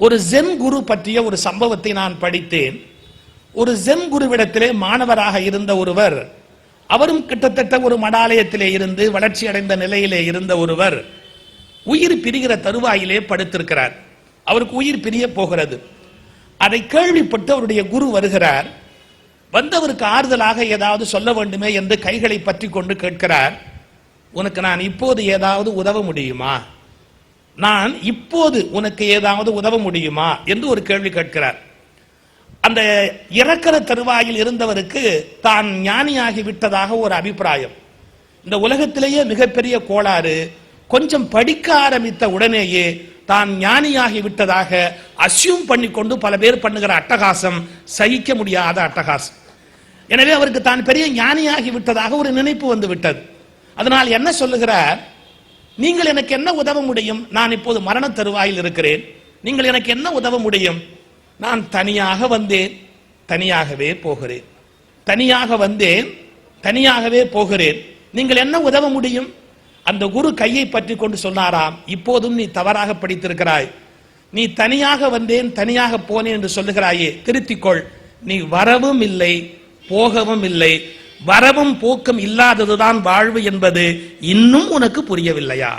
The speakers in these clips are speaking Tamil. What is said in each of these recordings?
ஒரு ஜென் குரு பற்றிய ஒரு சம்பவத்தை நான் படித்தேன். ஒரு ஜென் குருவிடத்திலே மாணவராக இருந்த ஒருவர் அவரும் கிட்டத்தட்ட ஒரு மடாலயத்திலே இருந்து வளர்ச்சி அடைந்த நிலையிலே இருந்த ஒருவர் உயிர் பிரிகிற தருவாயிலே படுத்திருக்கிறார். அவருக்கு உயிர் பிரிய போகிறது. அதை கேள்விப்பட்டு அவருடைய குரு வருகிறார். வந்தவருக்கு ஆறுதலாக ஏதாவது சொல்ல வேண்டுமே என்று கைகளை பற்றி கொண்டு கேட்கிறார். உனக்கு நான் இப்போது ஏதாவது உதவ முடியுமா? நான் இப்போது உனக்கு ஏதாவது உதவ முடியுமா என்று ஒரு கேள்வி கேட்கிறார். அந்த இறக்கிற தருவாயில் இருந்தவருக்கு தான் ஞானியாகி விட்டதாக ஒரு அபிப்பிராயம். இந்த உலகத்திலேயே மிகப்பெரிய கோளாறு கொஞ்சம் படிக்க ஆரம்பித்த உடனேயே தான் ஞானியாகி விட்டதாக அசியூம் பண்ணிக்கொண்டு பல பேர் பண்ணுகிற அட்டகாசம் சகிக்க முடியாத அட்டகாசம். எனவே அவருக்கு தான் பெரிய ஞானியாகி விட்டதாக ஒரு நினைப்பு வந்து விட்டது. அதனால் என்ன சொல்லுகிறார்? நீங்கள் எனக்கு என்ன உதவ முடியும்? நான் இப்போது மரண தருவாயில் இருக்கிறேன். நீங்கள் எனக்கு என்ன உதவ முடியும்? நான் தனியாக வந்தேன். தனியாகவே போகிறேன். தனியாக வந்தேன். தனியாகவே போகிறேன். நீங்கள் என்ன உதவ முடியும்? அந்த குரு கையை பற்றி கொண்டு சொன்னாராம் இப்போதும் நீ தவறாக படித்திருக்கிறாய். நீ தனியாக வந்தேன் தனியாக போனேன் என்று சொல்லுகிறாயே திருத்திக்கொள் நீ வரவும் இல்லை போகவும் இல்லை. வரவும் போக்கும் இல்லாததுதான் வாழ்வு என்பது இன்னும் உனக்கு புரியவில்லையா?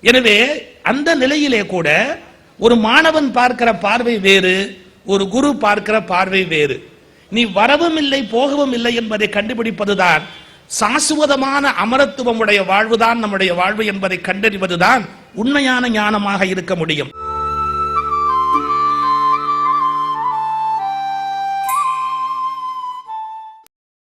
எனவே அந்த நிலையிலே கூட ஒரு மாணவன் பார்க்கிற பார்வை வேறு ஒரு குரு பார்க்கிற பார்வை வேறு. நீ வரவும் இல்லை போகவும் இல்லை என்பதை கண்டுபிடிப்பதுதான் சாசுவதமான அமரத்துவம் உடைய வாழ்வுதான் நம்முடைய வாழ்வு என்பதை கண்டறிவதுதான் உண்மையான ஞானமாக இருக்க முடியும்.